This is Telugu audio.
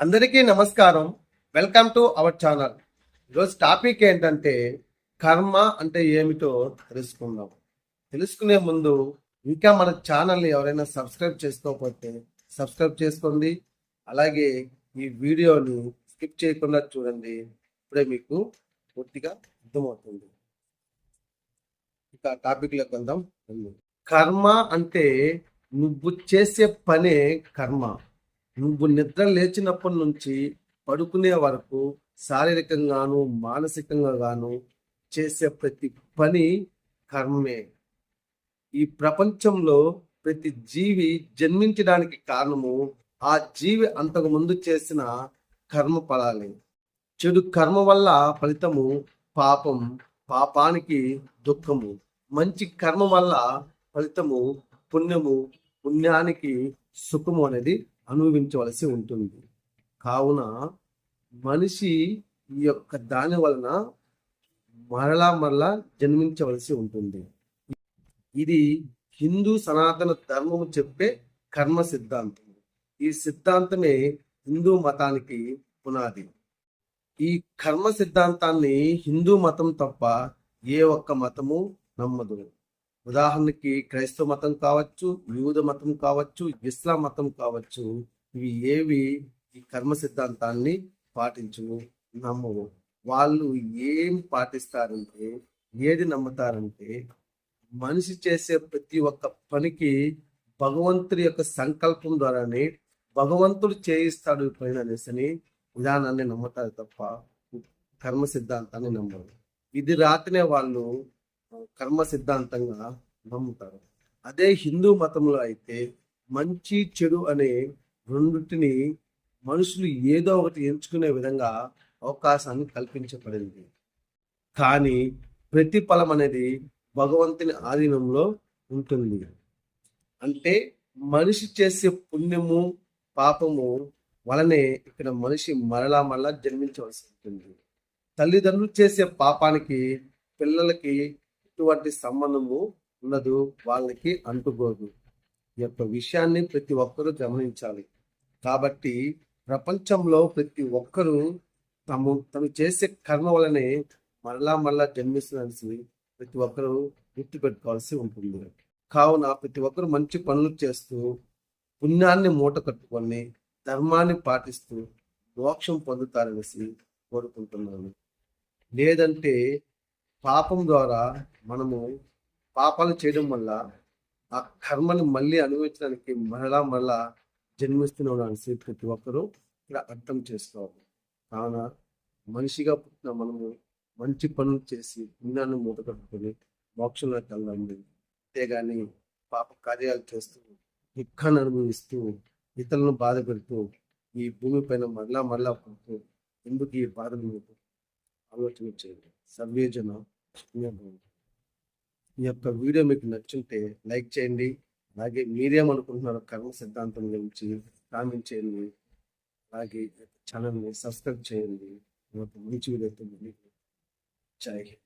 అందరికీ నమస్కారం. Welcome to our channel. ఈరోజు టాపిక్ ఏంటంటే కర్మ అంటే ఏమిటో తెలుసుకుందాం. తెలుసుకునే ముందు ఇంకా మన ఛానల్ని ఎవరైనా సబ్స్క్రైబ్ చేసుకోకపోతే సబ్స్క్రైబ్ చేసుకోండి. అలాగే ఈ వీడియోని స్కిప్ చేయకుండా చూడండి. ఇప్పుడే మీకు పూర్తిగా అర్థమవుతుంది. ఇక టాపిక్లోకి వెళ్దాం. కర్మ అంటే నువ్వు చేసే పనే కర్మ. నువ్వు నిద్ర లేచినప్పటి నుంచి పడుకునే వరకు శారీరకంగాను మానసికంగా గాను చేసే ప్రతి పని కర్మే. ఈ ప్రపంచంలో ప్రతి జీవి జన్మించడానికి కారణము ఆ జీవి అంతకు ముందు చేసిన కర్మ ఫలాలే చెడు కర్మ వల్ల ఫలితము పాపం పాపానికి దుఃఖము. మంచి కర్మ వల్ల ఫలితము పుణ్యము పుణ్యానికి సుఖము అనేది అనుభవించవలసి ఉంటుంది. కావున మనిషి ఈ యొక్క దాని వలన మరలా మరలా జన్మించవలసి ఉంటుంది. ఇది హిందూ సనాతన ధర్మము చెప్పే కర్మ సిద్ధాంతం. ఈ సిద్ధాంతమే హిందూ మతానికి పునాది. ఈ కర్మ సిద్ధాంతాన్ని హిందూ మతం తప్ప ఏ ఒక్క మతము నమ్మదు. ఉదాహరణకి క్రైస్తవ మతం కావచ్చు యూద మతం కావచ్చు ఇస్లాం మతం కావచ్చు ఇవి ఏవి ఈ కర్మ సిద్ధాంతాన్ని పాటించవు నమ్మవు. వాళ్ళు ఏం పాటిస్తారంటే ఏది నమ్ముతారంటే మనిషి చేసే ప్రతి ఒక్క పనికి భగవంతుడి యొక్క సంకల్పం ద్వారానే భగవంతుడు చేయిస్తాడు ఈ పైన విధానాన్ని నమ్ముతారు తప్ప కర్మ సిద్ధాంతాన్ని నమ్మరు. ఇది రాతనే వాళ్ళు కర్మ సిద్ధాంతంగా నమ్ముతారు. అదే హిందూ మతంలో అయితే మంచి చెడు అనే రెండింటిని మనుషులు ఏదో ఒకటి ఎంచుకునే విధంగా అవకాశాన్ని కల్పించబడింది. కానీ ప్రతిఫలం అనేది భగవంతుని ఆధీనంలో ఉంటుంది. అంటే మనిషి చేసే పుణ్యము పాపము వలనే ఇక్కడ మనిషి మరలా మరలా జన్మించవలసి ఉంటుంది. తల్లిదండ్రులు చేసే పాపానికి పిల్లలకి ఎటువంటి సంబంధము ఉండదు వాళ్ళకి అంటుకోదు. ఈ యొక్క విషయాన్ని ప్రతి ఒక్కరూ గమనించాలి. కాబట్టి ప్రపంచంలో ప్రతి ఒక్కరూ తము తను చేసే కర్మ వలనే మరలా మరలా జన్మిస్తున్నది. ప్రతి ఒక్కరూ గుర్తుపెట్టుకోవాల్సి ఉంటుంది. కావున ప్రతి ఒక్కరు మంచి పనులు చేస్తూ పుణ్యాన్ని మూట కట్టుకొని ధర్మాన్ని పాటిస్తూ మోక్షం పొందుతారనేసి కోరుకుంటున్నాను. లేదంటే పాపం ద్వారా మనము పాపాలు చేయడం వల్ల ఆ కర్మను మళ్ళీ అనుభవించడానికి మరలా మరలా జన్మిస్తున్నాం అనేసి ప్రతి ఒక్కరూ ఇక్కడ అర్థం చేసుకోవాలి. కావున మనిషిగా పుట్టిన మనము మంచి పనులు చేసి పుణ్యాన్ని మూట కట్టుకొని మోక్షంలోకి వెళ్ళండి అంతేగాని పాప కార్యాలు చేస్తూ దుఃఖాన్ని అనుభవిస్తూ ఇతరులను బాధ పెడుతూ ఈ భూమి పైన మరలా మరలా పడుతూ ఎందుకు ఈ బాధలు మీకు? ఆలోచన చేయండి. సర్వేజన ఈ యొక్క వీడియో మీకు నచ్చుంటే లైక్ చేయండి. అలాగే మీరేమనుకుంటున్నారో కర్మ సిద్ధాంతం గురించి కామెంట్ చేయండి. అలాగే ఛానల్ని సబ్స్క్రైబ్ చేయండి. మంచి వీడియోతో జై హింద్.